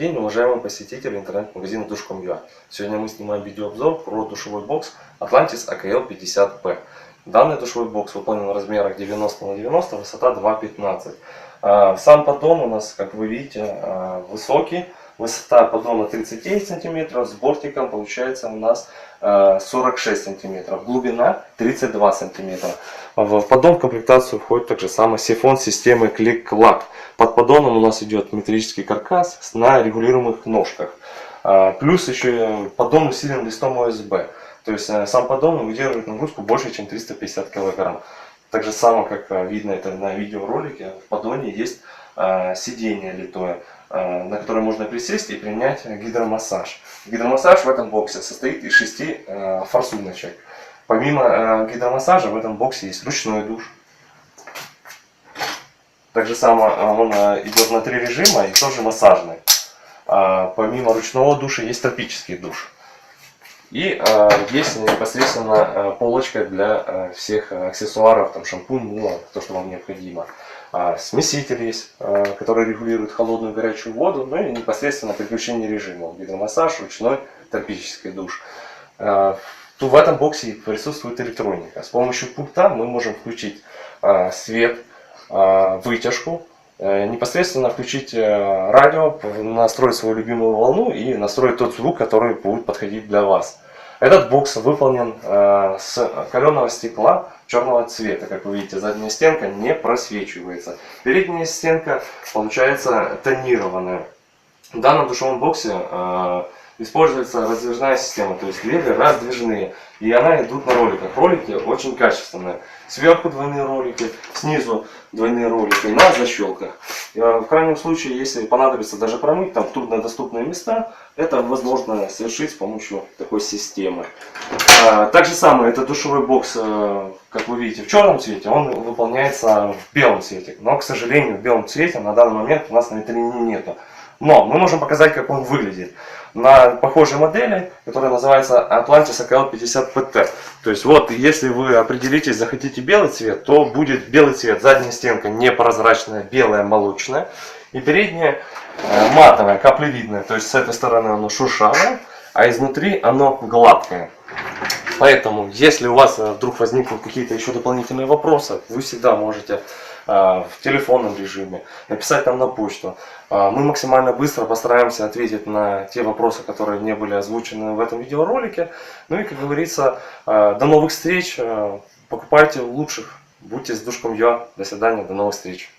день, уважаемые посетители интернет-магазина Душ.com.ua. Сегодня мы снимаем видеообзор про душевой бокс Atlantis AKL 50P. Данный душевой бокс выполнен в размерах 90 на 90, высота 2,15. А, Сам поддон у нас, как вы видите, а, высокий. Высота поддона 39 сантиметров, с бортиком получается у нас а, 46 сантиметров. Глубина 32 сантиметра. В поддон комплектацию входит также самый сифон системы Click-Clack. Под поддоном у нас идет металлический каркас на регулируемых ножках. А, Плюс еще поддон усилен листом ОСБ. То есть э, сам поддон выдерживает нагрузку больше, чем 350 килограмм. Так же само, как э, видно это на видеоролике, в поддоне есть э, сиденье литое, э, на которое можно присесть и принять гидромассаж. Гидромассаж в этом боксе состоит из шести э, форсуночек. Помимо э, гидромассажа в этом боксе есть ручной душ. Так же само э, он э, идет на три режима и тоже массажный. А помимо ручного душа есть тропический душ. И э, есть непосредственно э, полочка для э, всех аксессуаров, там шампунь, мыло, то, что вам необходимо. А, смеситель есть, э, который регулирует холодную и горячую воду, ну и непосредственно переключение режима. Гидромассаж, ручной, тропический душ. Э, то в этом боксе присутствует электроника. С помощью пульта мы можем включить э, свет, э, вытяжку, э, непосредственно включить э, радио, настроить свою любимую волну и настроить тот звук, который будет подходить для вас. Этот бокс выполнен э, с каленого стекла черного цвета. Как вы видите, задняя стенка не просвечивается. Передняя стенка получается тонированная. В данном душевом боксе э, используется раздвижная система, то есть двери раздвижные. И она идут на роликах. Ролики очень качественные. Сверху двойные ролики, снизу двойные ролики на защелках. Э, В крайнем случае, если понадобится даже промыть там труднодоступные места, это возможно совершить с помощью такой системы. А, Так же самое, это душевой бокс, э, как вы видите, в черном цвете, он выполняется в белом цвете. Но, к сожалению, в белом цвете на данный момент у нас на витрине нету. Но мы можем показать, как он выглядит. На похожей модели, которая называется Atlantis AKL 50 PT. То есть вот, если вы определитесь, захотите белый цвет, то будет белый цвет. Задняя стенка непрозрачная, белая, молочная. И передняя э, матовая, каплевидная. То есть с этой стороны оно шуршавое, а изнутри оно гладкое. Поэтому, если у вас э, вдруг возникнут какие-то еще дополнительные вопросы, вы всегда можете в телефонном режиме написать нам на почту. Э, Мы максимально быстро постараемся ответить на те вопросы, которые не были озвучены в этом видеоролике. Ну и, как говорится, э, до новых встреч. Э, Покупайте лучших. Будьте с душком Я. До свидания, до новых встреч.